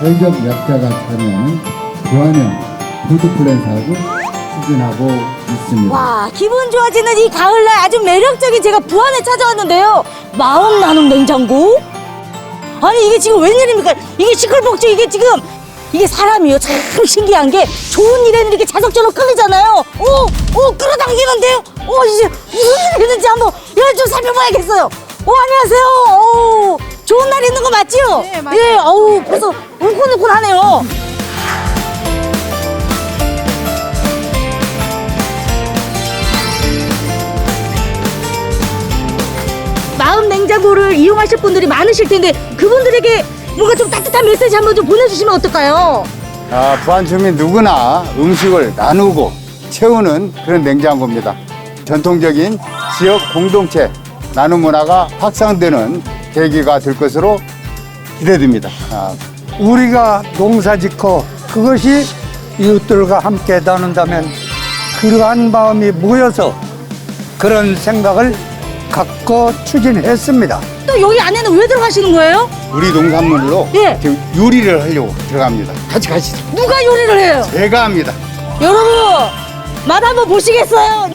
전적 약자가 참여하는 부안형 푸드플랜 사업을 추진하고 있습니다. 와 기분 좋아지는 이 가을날 아주 매력적인 제가 부안에 찾아왔는데요. 마음 나눔 냉장고? 아니 이게 지금 웬일입니까? 이게 시끌벅적 이게 지금 이게 사람이요. 참 신기한 게 좋은 일에는 이렇게 자석처럼 끌리잖아요. 오 오 끌어당기는데요? 오 이제 무슨 일이 있는지 한번 이걸 좀 살펴봐야겠어요. 오 안녕하세요. 오 좋은 날 있는 거 맞지요 네, 맞아요. 예 어우 벌써 울컥울컥하네요 마음 냉장고를 이용하실 분들이 많으실 텐데 그분들에게 뭔가 좀 따뜻한 메시지 한번 좀 보내주시면 어떨까요? 아, 부안 주민 누구나 음식을 나누고 채우는 그런 냉장고입니다. 전통적인 지역 공동체 나눔 문화가 확산되는 계기가 될 것으로 기대됩니다. 아, 우리가 농사 짓고 그것이 이웃들과 함께 나눈다면 그러한 마음이 모여서 그런 생각을 갖고 추진했습니다. 또 여기 안에는 왜 들어가시는 거예요? 우리 농산물로 예. 지금 요리를 하려고 들어갑니다. 같이 가시죠. 누가 요리를 해요? 제가 합니다. 여러분 맛 한번 보시겠어요?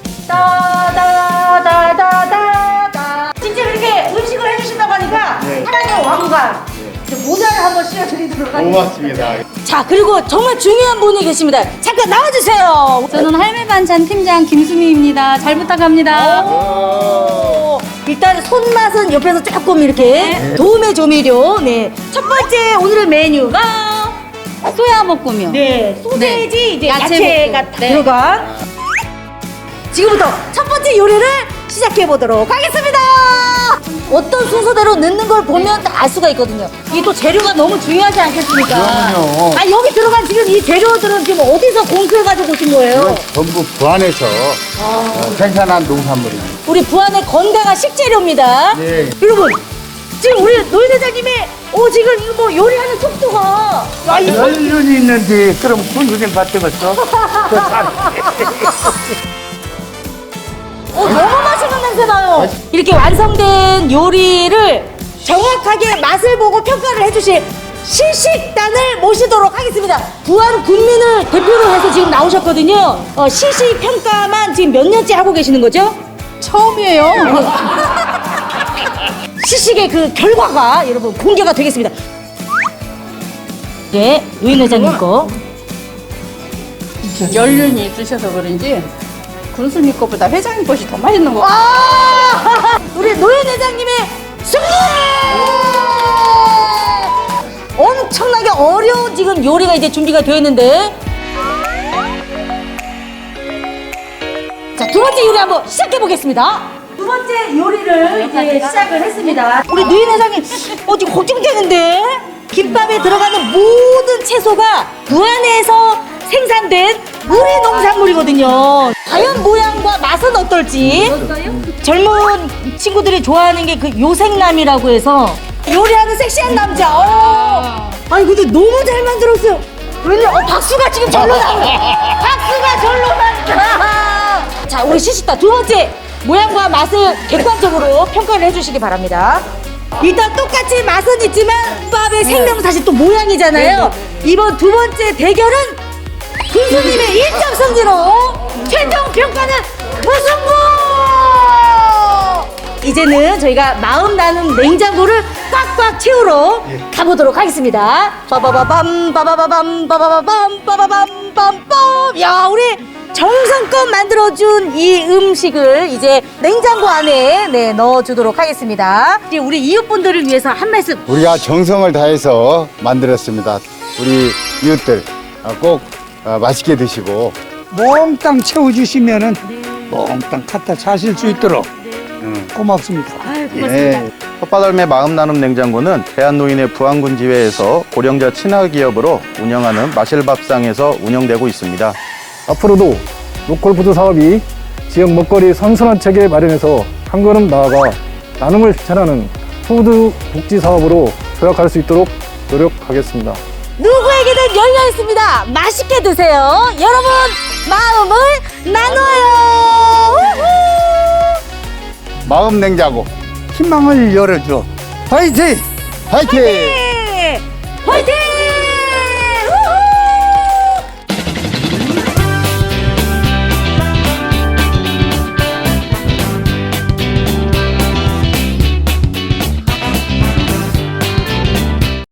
이제 모자를 한번 씌워드리도록 하겠습니다 고맙습니다. 자 그리고 정말 중요한 분이 계십니다 잠깐 나와주세요 저는 할매 반찬 팀장 김수미입니다. 잘 부탁합니다. 오, 일단 손맛은 옆에서 조금 이렇게 도움의 조미료. 네. 첫 번째 오늘의 메뉴가 소야 볶음이요. 네 소세지 네. 이제 야채 야채 가 볶음. 다 네. 들어간. 지금부터 첫 번째 요리를 시작해 보도록 하겠습니다. 어떤 순서대로 넣는 걸 보면 다알 수가 있거든요. 이게 또 재료가 너무 중요하지 않겠습니까? 그럼요. 아 여기 들어간 지금 이 재료들은 지금 어디서 공수해가지고 오신 거예요? 이건 전부 부안에서 어, 생산한 농산물입니다. 우리 부안의 건강한 식재료입니다. 네. 여러분, 지금 우리 노인 회장님의 오 지금 이거 뭐 요리하는 속도가 야 이거 연륜이 있는지 그럼 군수님? 어, 너무 맛있는 냄새 나요. 이렇게 완성된 요리를 정확하게 맛을 보고 평가를 해주실 시식단을 모시도록 하겠습니다. 부안 군민을 대표로 해서 지금 나오셨거든요. 어, 시식 평가만 지금 몇 년째 하고 계시는 거죠? 처음이에요. 시식의 그 결과가 여러분 공개가 되겠습니다. 예, 노인 회장님 거. 연륜이 있으셔서 그런지 군수님 거보다 회장님 것이 더 맛있는 거. 아! 우리 노인 회장님의 승리! 엄청나게 어려운 지금 요리가 이제 준비가 되어 있는데. 자, 두 번째 요리 한번 시작해 보겠습니다. 두 번째 요리를 이제 시작을 했습니다. 우리 노인 회장님, 어, 지금 걱정되는데? 김밥에 들어가는 모든 채소가 부안에서 생산된 우리 농산물이거든요. 과연 모양과 맛은 어떨지. 젊은 친구들이 좋아하는 게 그 요생남이라고 해서 요리하는 섹시한 남자. 어. 아니 근데 너무 잘 만들었어요. 웬일? 어 박수가 지금 절로 나와. 박수가 절로 난다. 자 우리 시시다 두 번째 모양과 맛을 객관적으로 평가를 해주시기 바랍니다. 일단 똑같이 맛은 있지만 밥의 생명사실 또 모양이잖아요. 이번 두 번째 대결은 군수님의 1점 승리로 최종 평가는 무승부! 이제는 저희가 마음 나는 냉장고를 꽉꽉 채우러 가보도록 하겠습니다. 빠바바밤, 빠바바밤, 빠바바밤, 빠바밤, 빰빰. 야, 우리 정성껏 만들어준 이 음식을 이제 냉장고 안에 네, 넣어주도록 하겠습니다. 이제 우리 이웃분들을 위해서 한 말씀 우리가 정성을 다해서 만들었습니다. 우리 이웃들 어, 꼭 어, 맛있게 드시고 몽땅 채워주시면은 몽땅 갖다 자실 수 있도록 음, 고맙습니다. 아유, 고맙습니다. 예, 헛바닥의 마음 나눔 냉장고는 대한노인의 부안군 지회에서 고령자 친화 기업으로 운영하는 마실밥상에서 운영되고 있습니다. 앞으로도 로컬푸드 사업이 지역 먹거리 선순환 체계 마련해서 한 걸음 나아가 나눔을 실천하는 푸드 복지 사업으로 도약할 수 있도록 노력하겠습니다. 누구에게든 열려 있습니다. 맛있게 드세요. 여러분 마음을 나눠요. 우후! 마음 냉장고 희망을 열어줘. 화이팅! 화이팅! 네. 화이팅!